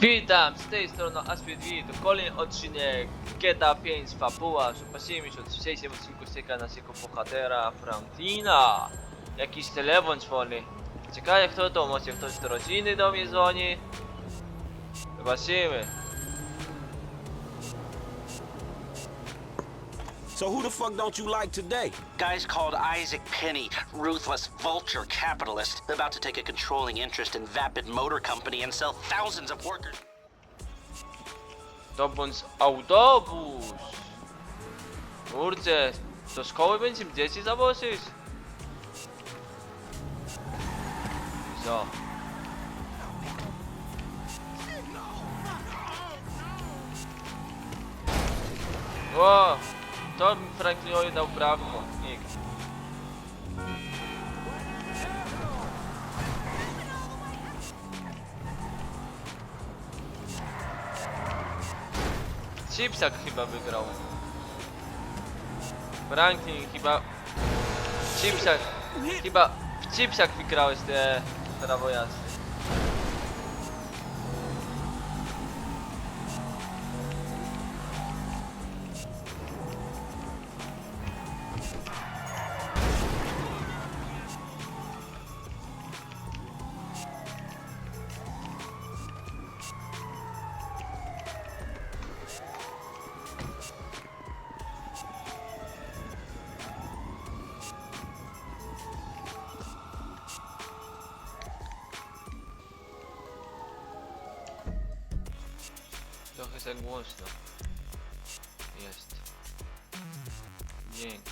Witam, z tej strony Aspid to kolejny odcinek GTA 5 Fabuła. Zobaczymy, że w dzisiejszym odcinku czeka naszego bohatera Franklina. Jakiś telefon dzwoni. Ciekawe kto to, może ktoś z rodziny do mnie dzwoni? Zobaczymy. So who the fuck don't you like today? Guy's called Isaac Penny, ruthless vulture capitalist, about to take a controlling interest in Vapid Motor Company and sell thousands of workers. To bądź autobus. Kurczę, do szkoły będziemy dzieci zawozić? Co? Ło, to mi Franklinowi dał prawko, nikt. Chipsak chyba wygrał. Franklin chyba... Chipsak... Chyba w Chipsak wygrałeś te prawo jazdy. Trochę za głośno. Jest. Dźwięk.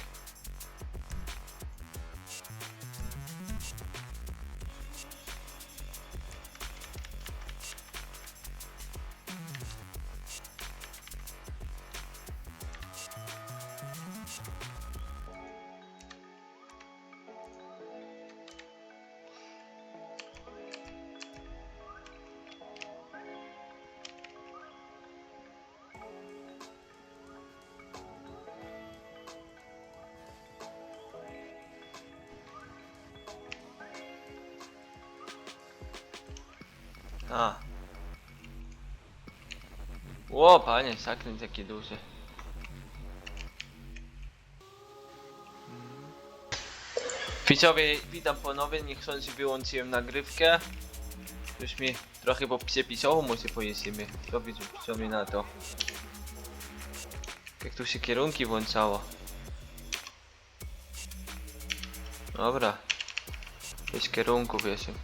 A. Ło, panie, zakręt jaki duży. Widzowie, witam ponownie, niechcący wyłączyłem nagrywkę. Już mi trochę po przepisało, może pojedziemy. Widzą, co mi na to? Jak tu się kierunki włączało. Dobra. Bez kierunków jestem.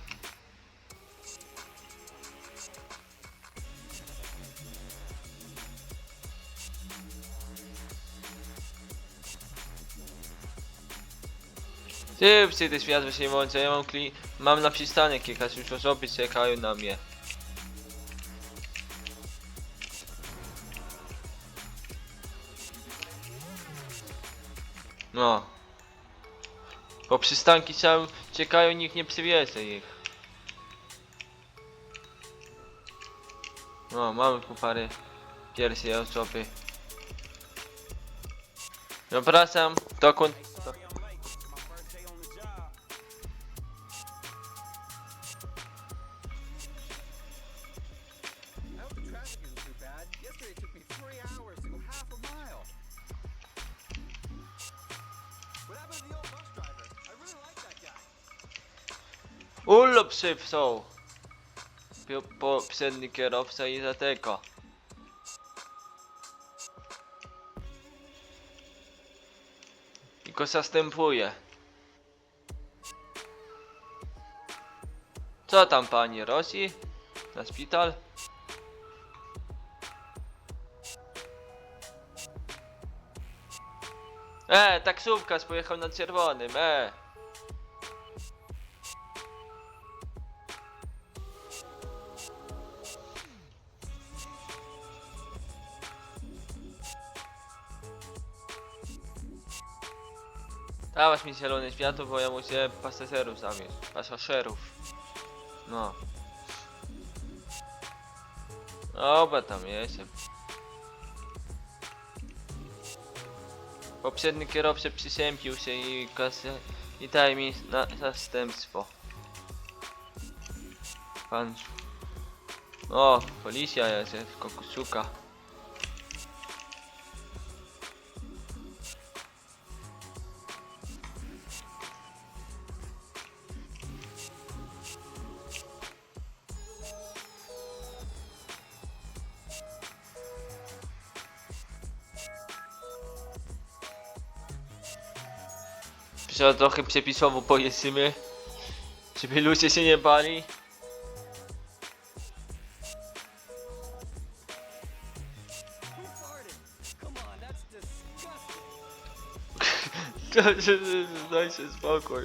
Ty, psy, te światło się włącza, ja mam kli... Mam na przystanek jechać, już osoby czekają na mnie. No. Po przystanki cały czekają, nikt nie przywiezie ich. No, mamy tu parę pierwszej osoby. Zapraszam, dokąd... Urlop są. Poprzedni kierowca i zateka. I go zastępuje. Co tam pani Rosji? Na szpital? E, taksówkarz pojechał na czerwonym, e. Dałaś mi zielone światło, bo ja muszę pasażerów zawieźć. Pasażerów. No. Oba tam jestem. Poprzedni kierowca przysępił się i kasę i daj mi na zastępstwo. Pan O, policja jest, jest Trzeba trochę przepisowo pojedziemy, żeby ludzie się nie bali. Who farted? Come on, that's disgusting. Daj się spokój.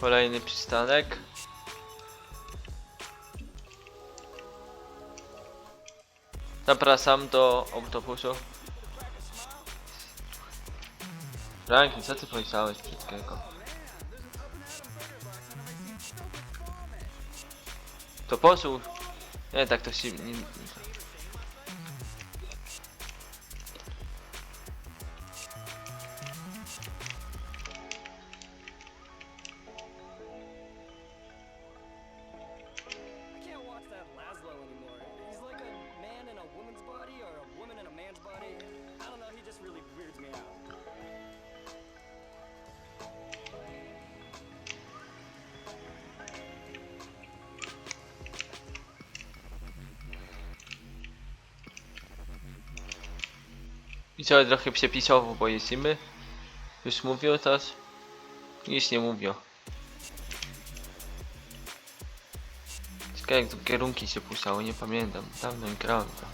Kolejny przystanek. Zapraszam do autobusu. Franklin, co ty powiedziałeś brzydkiego? To posłuch. Nie, tak to się... Nie, I co, trochę przepisowo pojedziemy? Już mówią teraz? Nic nie mówią. Ciekawe jak kierunki się puszczały, nie pamiętam. Dawno grałem to.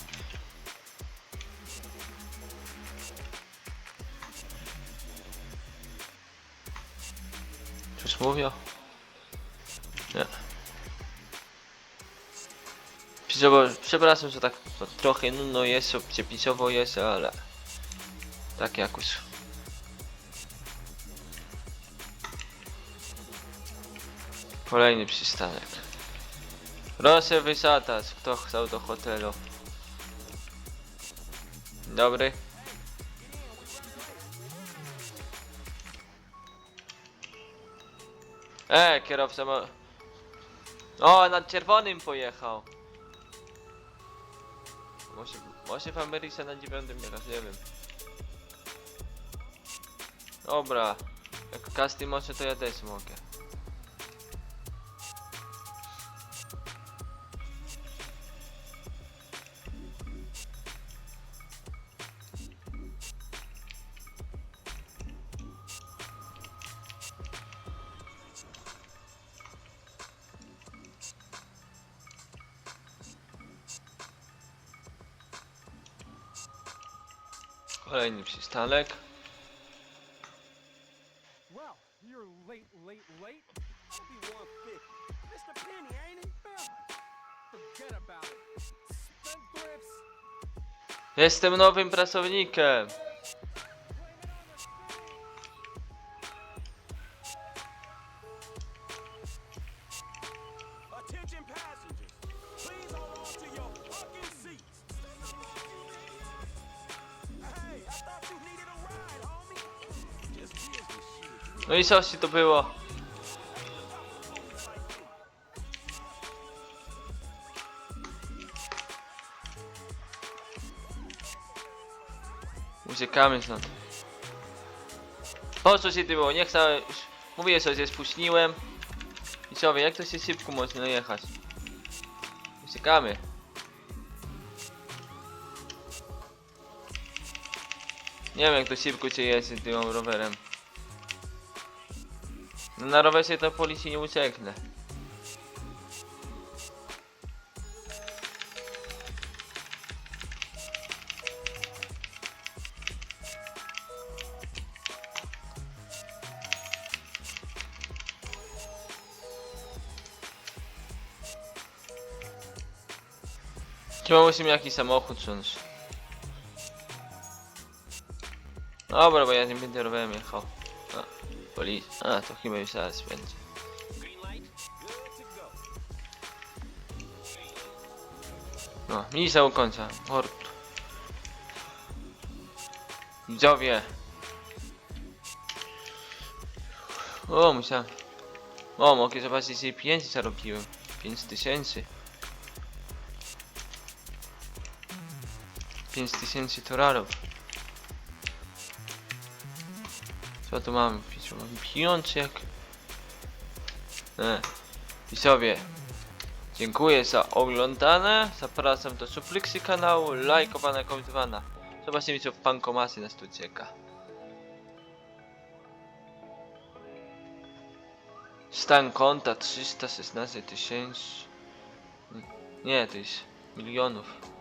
Coś mówią? Nie. Przepraszam, że tak no, trochę nudno jest, przepisowo jest, ale tak jakoś. Kolejny przystanek. Proszę wysiadać, kto chciał do hotelu. Dobry. E, kierowca ma... O, nad czerwonym pojechał. Może, może w Ameryce na dziewiątym jechać, nie wiem. Dobra. Jak każdy może, to ja też mogę. Kolejny przystanek. Just business shit. No i coś ci to było? Uciekamy stąd. Po co się ty było? Nie już Mówię, że się spóźniłem. I co wy, jak to się szybko można jechać? Uciekamy. Nie wiem jak to szybko cię jeździ tym rowerem. No na rowerze to policji nie ucieknę. Czy mam mi jakiś samochód czymś? Dobra, bo ja nie będę rowerem jechał. A, polic. A, to chyba już zaraz będzie. No, misa ukończa. Port. Widzowie. O, musiałem. O, mogę zobaczyć, ile pieniędzy zarobiłem. 5000. 5000 dolarów. Co tu mam? Mam pijączek. E. I sobie. Dziękuję za oglądane. Zapraszam do suplexy kanału, lajkowana, komentowana. Zobaczymy co w Pankomasy nas tu czeka. Stan konta 316 tysięcy. Nie, to jest milionów.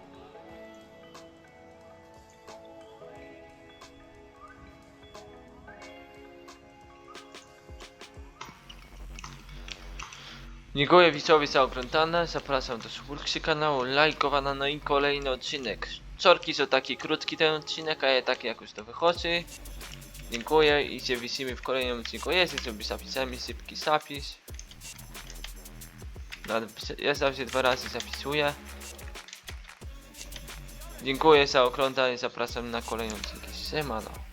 Dziękuję widzowie za oglądane, zapraszam do subskrypcji kanału, lajkowania, no i kolejny odcinek. Czorki są taki krótki ten odcinek, a ja taki jakoś to wychodzi. Dziękuję i się widzimy w kolejnym odcinku. Jeśli sobie zapisami szybki zapis. No, Ja zawsze dwa razy zapisuję. Dziękuję za oglądanie, zapraszam na kolejny odcinek. Siemano.